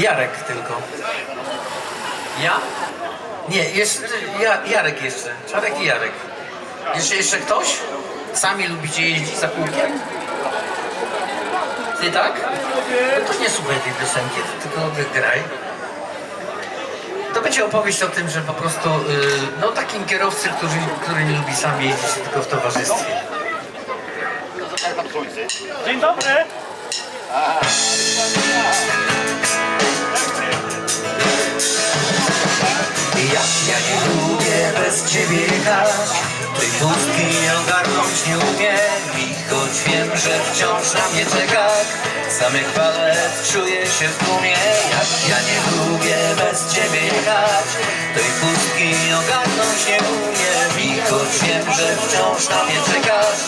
Jarek tylko. Ja? Nie, jeszcze, ja, Jarek jeszcze. Czarek i Jarek. Jeszcze, jeszcze ktoś? Sami lubicie jeździć za kółkiem? Ty tak? No to nie słuchaj tej piosenki, to tylko wygraj. To będzie opowieść o tym, że po prostu, y, no takim kierowcy, który, który nie lubi sam jeździć, tylko w towarzystwie. Dzień dobry. Jak ja nie lubię bez ciebie jechać Tej pustki ogarnąć nie umiem. I choć wiem, że wciąż na mnie czekasz Sam jak palet czuję się w tłumie. Jak ja nie lubię bez ciebie jechać Tej pustki ogarnąć nie umiem. I choć wiem, że wciąż na mnie czekasz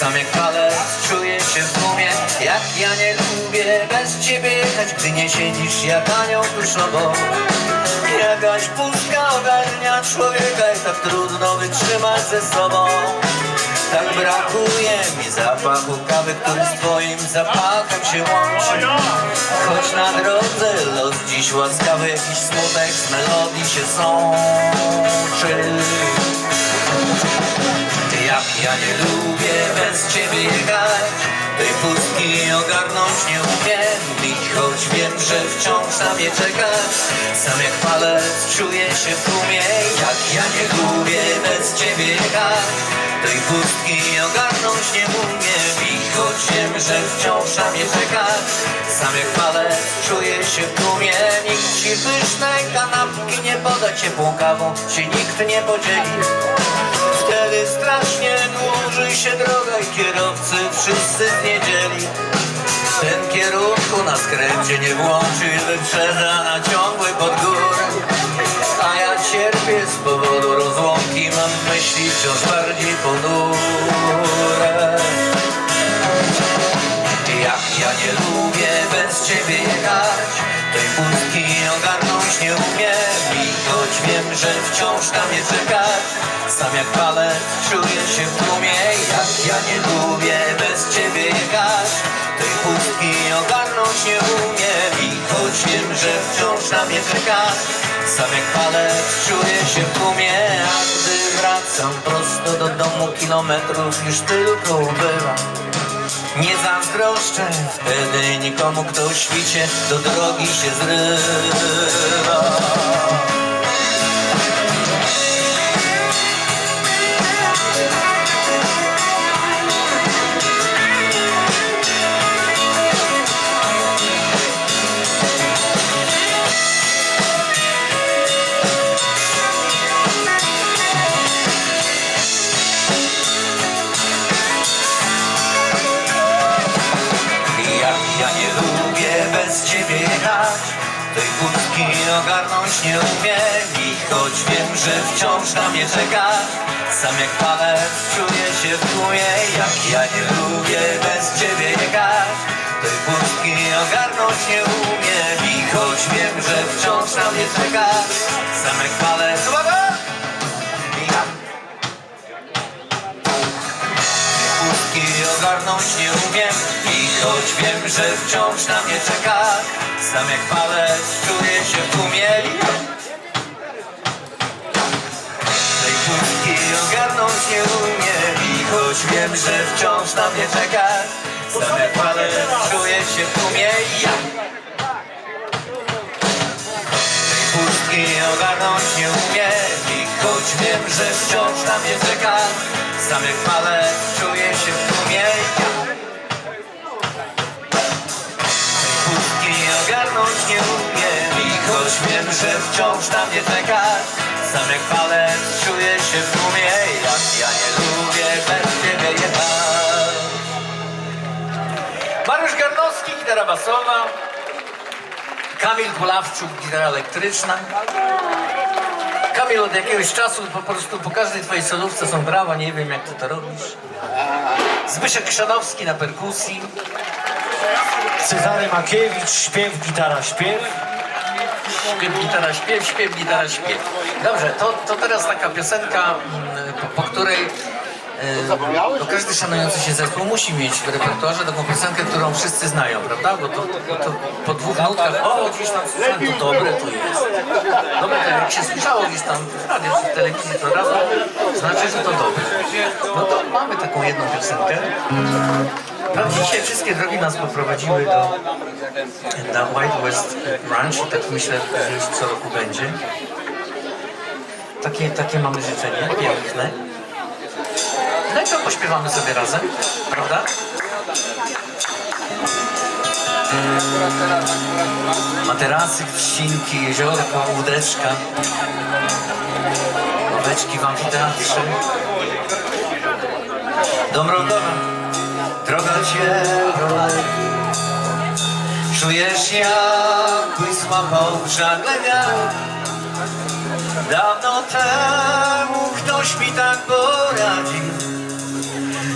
Sam jak palet czuję się w tłumie Jak ja nie lubię bez ciebie jechać Gdy nie siedzisz jak anioł tuż obok Jakaś pustka ogarnia człowieka i tak trudno wytrzymać ze sobą. Tak brakuje mi zapachu kawy, który z twoim zapachem się łączy. Choć na drodze los dziś łaskawy, jakiś smutek z melodii się sączy jak ja nie lubię bez ciebie jechać. Tej pustki ogarnąć nie umiem. I choć wiem, że wciąż na mnie czekasz Sam jak palec czuję się w tłumie. Jak ja nie lubię bez ciebie jechać Tej pustki ogarnąć nie umiem I choć wiem, że wciąż na mnie czekasz Sam jak palec czuję się w tłumie Nikt ci pysznej kanapki nie poda ciepłą kawą Się nikt nie podzieli Wtedy strasznie dłuży się droga i kierowcy wszyscy zniedzieli. W tym kierunku na skręcie nie włączy wyprzedza na ciągły pod górę. A ja cierpię z powodu mam myśli wciąż bardziej ponure. Jak ja nie lubię bez ciebie jechać Tej pustki ogarnąć nie umiem. I choć wiem, że wciąż na mnie czekasz Sam jak palet czuję się w tłumie. Jak ja nie lubię bez ciebie jechać Tej pustki ogarnąć nie umiem wiem, że wciąż na mnie czekasz Sam jak palet czuję się w tłumie A gdy wracam prosto do domu kilometrów Już tylko ubywam nie zazdroszczę wtedy nikomu, kto świcie do drogi się zrywa. Tej pustki ogarnąć nie umiem I choć wiem, że wciąż na mnie czekasz Sam jak palec czuję się w tłumie Jak ja nie lubię bez ciebie jechać Tej pustki ogarnąć nie umiem I choć wiem, że wciąż na mnie czekasz Sam jak palec, uwaga! Ogarnąć nie umiem. I choć wiem, że wciąż na mnie czeka Sam jak palec czuję się w Tej pustki ogarnąć nie umiem I choć wiem, że wciąż na mnie czeka. Sam jak palec czuję się w. Tej pustki ogarnąć nie umiem I choć wiem, że wciąż na mnie czeka. Sam jak palec czuję się w wiem, że wciąż na mnie czeka Sam jak palec czuję się w tłumie Jak ja nie lubię bez ciebie jechać Mariusz Garnowski, gitara basowa Kamil Kulawczuk, gitara elektryczna. Kamil od jakiegoś czasu po prostu po każdej twojej solówce są brawa, nie wiem jak ty to robisz. Zbyszek Krzanowski na perkusji. Cezary Makiewicz, śpiew, gitara, śpiew. Śpiew, gitara, śpiew, śpiew, gitara, śpiew. Dobrze, to, to teraz taka piosenka, mm, po, po której bo każdy szanujący się zespół musi mieć w repertuarze taką piosenkę, którą wszyscy znają, prawda? Bo to, to po dwóch nutkach, o, gdzieś tam słyszałem, to dobre to jest. Dobre to jak się słyszało gdzieś tam w radiu w telewizji, to razu znaczy, że to dobre. No to mamy taką jedną piosenkę. Prawda, dzisiaj wszystkie drogi nas poprowadziły do na White West Ranch i tak myślę, że już co roku będzie. Takie, takie mamy życzenie, piękne. To pośpiewamy sobie razem, prawda? Materasy, trzcinki, jeziorko, łódeczka. Oweczki w amfiteatrze. Dom rogowa, droga cię prowadzi. Czujesz jakbyś złapał w żagle. Dawno temu ktoś mi tak poradził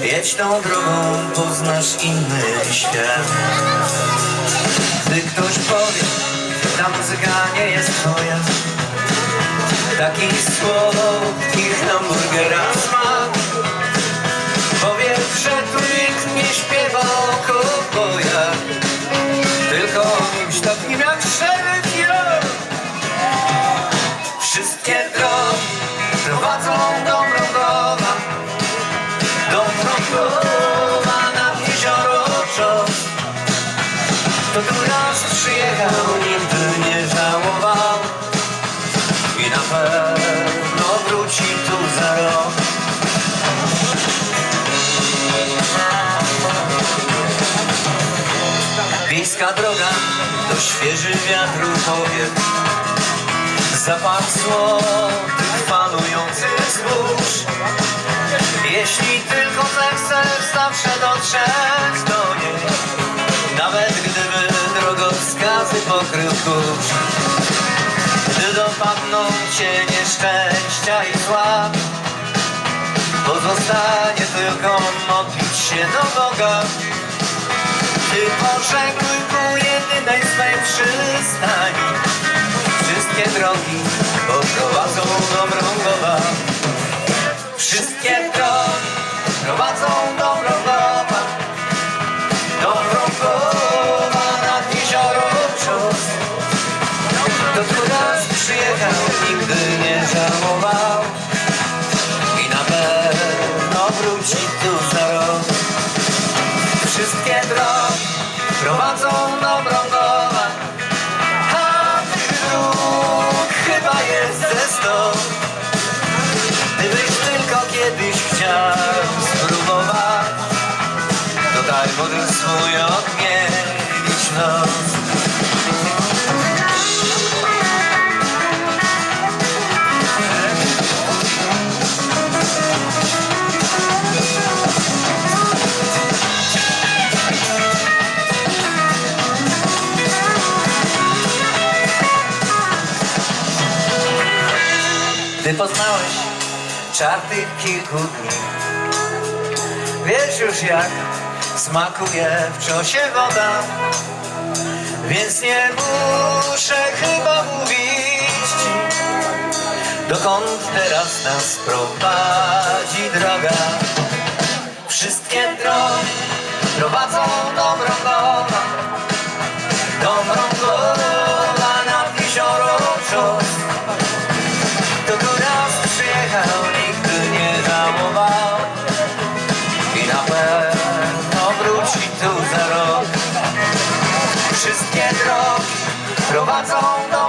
Jedź tą drogą, poznasz inny świat. Gdy ktoś powie, ta muzyka nie jest twoja. Takich słodkich hamburgera smak Powiedz, że tu nikt nie śpiewa o kowbojach. Tylko o kimś Wiejska droga to świeży wiatr powiew Zapach słodych falujących zbóż Jeśli tylko zechcesz zawsze dotrzeć do niej Nawet gdyby drogowskazy pokrył kurz. Gdy dopadną cię nieszczęścia i zła Pozostanie tylko modlić się do Boga Ty pożegluj ku jedynej swej przystani Wszystkie drogi poprowadzą do Mrągowa Wszystkie prowadzą do Mrągowa A tych chyba jest ze sto. Gdybyś tylko kiedyś chciał spróbować To daj model swój odmienić nos czar tych kilku dni. Wiesz już jak smakuje w czosie woda. Więc nie muszę chyba mówić ci Dokąd teraz nas prowadzi droga. Wszystkie drogi prowadzą do Mrągowa prowadzą do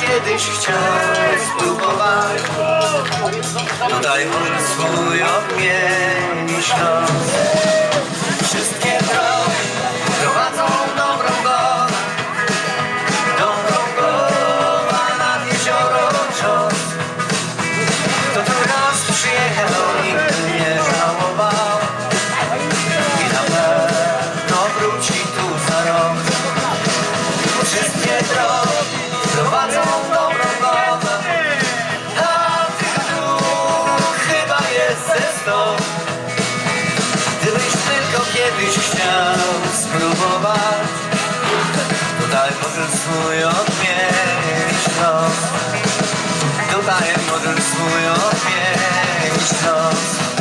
kiedyś chciał spróbować. Tutaj możesz swój odmienić los Wszystkie drogi prowadzą dobrą drogę. Dobrą drogę nad jezioro Czos Kto tu raz przyjechał, nigdy chciał spróbować. Tutaj możesz swój odmienić los. Tutaj możesz swój odmienić los